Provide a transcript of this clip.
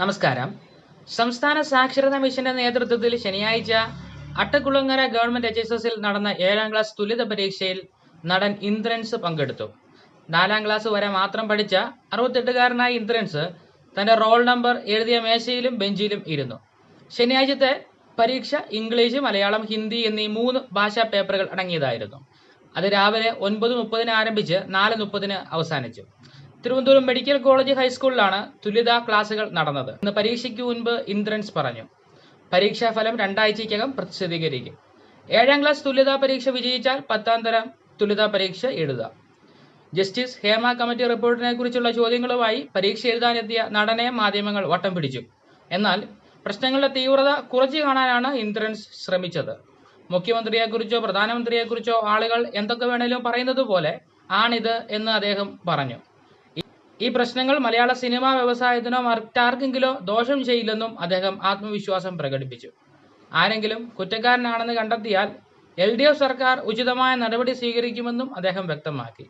നമസ്കാരം. സംസ്ഥാന സാക്ഷരതാ മിഷന്റെ നേതൃത്വത്തിൽ ശനിയാഴ്ച അട്ടക്കുളങ്ങര ഗവൺമെന്റ് എച്ച് എസ് എസിൽ നടന്ന ഏഴാം ക്ലാസ് തുല്യത പരീക്ഷയിൽ നടൻ ഇന്ദ്രൻസ് പങ്കെടുത്തു. നാലാം ക്ലാസ് വരെ മാത്രം പഠിച്ച അറുപത്തെട്ടുകാരനായ ഇന്ദ്രൻസ് തന്റെ റോൾ നമ്പർ എഴുതിയ മേശയിലും ബെഞ്ചിലും ഇരുന്നു. ശനിയാഴ്ചത്തെ പരീക്ഷ ഇംഗ്ലീഷ് മലയാളം ഹിന്ദി എന്നീ മൂന്ന് ഭാഷാ പേപ്പറുകൾ അടങ്ങിയതായിരുന്നു. അത് രാവിലെ ഒൻപത് മുപ്പതിന് ആരംഭിച്ച് നാല് മുപ്പതിന് അവസാനിച്ചു. തിരുവനന്തപുരം മെഡിക്കൽ കോളേജ് ഹൈസ്കൂളിലാണ് തുല്യതാ ക്ലാസുകൾ നടന്നത്. ഇന്ന് പരീക്ഷയ്ക്ക് മുൻപ് ഇന്ദ്രൻസ് പറഞ്ഞു. പരീക്ഷാ ഫലം രണ്ടാഴ്ചയ്ക്കകം പ്രസിദ്ധീകരിക്കും ഏഴാം ക്ലാസ് തുല്യതാ പരീക്ഷ വിജയിച്ചാൽ പത്താം തരം തുല്യതാ പരീക്ഷ എഴുതുക. ജസ്റ്റിസ് ഹേമ കമ്മിറ്റി റിപ്പോർട്ടിനെ കുറിച്ചുള്ള ചോദ്യങ്ങളുമായി പരീക്ഷ എഴുതാനെത്തിയ നടനെ മാധ്യമങ്ങൾ വട്ടം പിടിച്ചു. എന്നാൽ പ്രശ്നങ്ങളുടെ തീവ്രത കുറച്ചു കാണാനാണ് ഇന്ദ്രൻസ് ശ്രമിച്ചത്. മുഖ്യമന്ത്രിയെക്കുറിച്ചോ പ്രധാനമന്ത്രിയെക്കുറിച്ചോ ആളുകൾ എന്തൊക്കെ വേണേലും പറയുന്നത് പോലെ ആണിത് എന്ന് അദ്ദേഹം പറഞ്ഞു. ഈ പ്രശ്നങ്ങൾ മലയാള സിനിമാ വ്യവസായത്തിനോ മറ്റാർക്കെങ്കിലോ ദോഷം ചെയ്യില്ലെന്നും അദ്ദേഹം ആത്മവിശ്വാസം പ്രകടിപ്പിച്ചു. ആരെങ്കിലും കുറ്റക്കാരനാണെന്ന് കണ്ടെത്തിയാൽ എൽ ഡി എഫ് സർക്കാർ ഉചിതമായ നടപടി സ്വീകരിക്കുമെന്നും അദ്ദേഹം വ്യക്തമാക്കി.